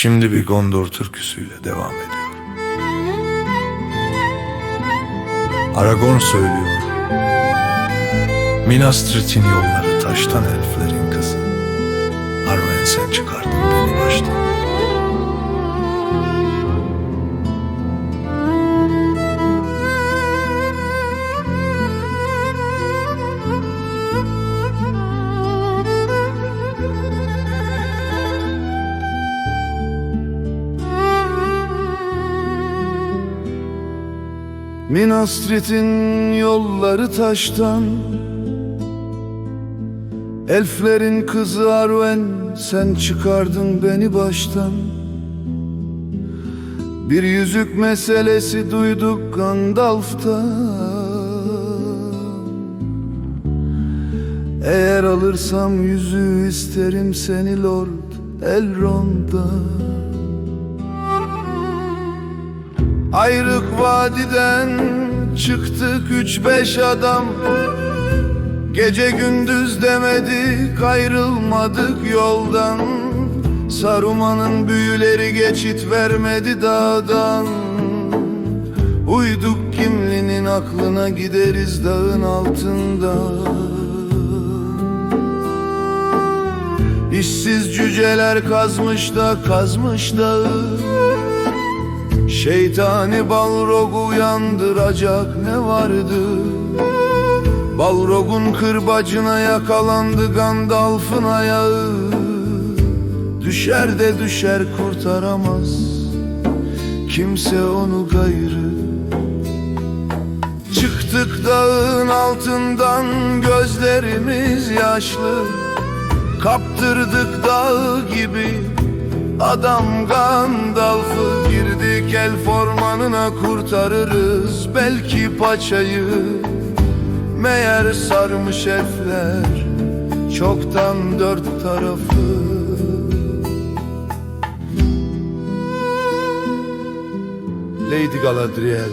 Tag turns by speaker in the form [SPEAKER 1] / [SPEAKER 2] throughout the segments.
[SPEAKER 1] Şimdi bir Gondor türküsüyle devam ediyor. Aragorn söylüyor. Minas Tirith'in yolları taştan elflerin kızı.
[SPEAKER 2] Minas Tirith'in yolları taştan Elflerin kızı Arwen sen çıkardın beni baştan. Bir yüzük meselesi duyduk Gandalf'tan Eğer alırsam yüzüğü isterim seni Lord Elrond'dan Ayrık vadiden çıktık üç beş adam. Gece gündüz demedik ayrılmadık yoldan. Saruman'ın büyüleri geçit vermedi dağdan. Uyduk kimlinin aklına gideriz dağın altında. İşsiz cüceler kazmış da kazmış dağı Şeytani Balrog'u uyandıracak ne vardı? Balrog'un kırbacına yakalandı Gandalf'ın ayağı. Düşer de düşer kurtaramaz. Kimse onu gayrı. Çıktık dağın altından gözlerimiz yaşlı. Kaptırdık dağı gibi Adam Gandalf'ı girdik el formanına kurtarırız belki paçayı. Meğer sarmış elfler çoktan dört tarafı. Lady Galadriel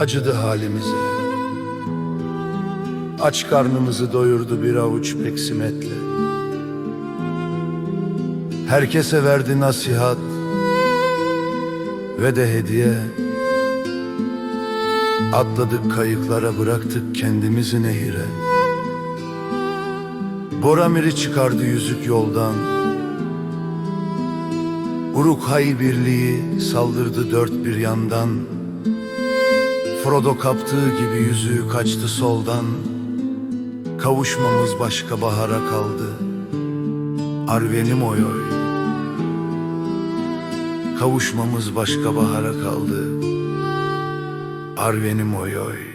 [SPEAKER 2] acıdı halimize. Aç karnımızı doyurdu bir avuç peksimetle Herkese verdi nasihat ve de hediye. Atladık kayıklara bıraktık kendimizi nehire. Boromir'i çıkardı yüzük yoldan. Uruk-hai birliği saldırdı dört bir yandan. Frodo kaptığı gibi yüzüğü kaçtı soldan. Kavuşmamız başka bahara kaldı. Arvenim oy oy Kavuşmamız başka bahara kaldı. Arvenim oy oy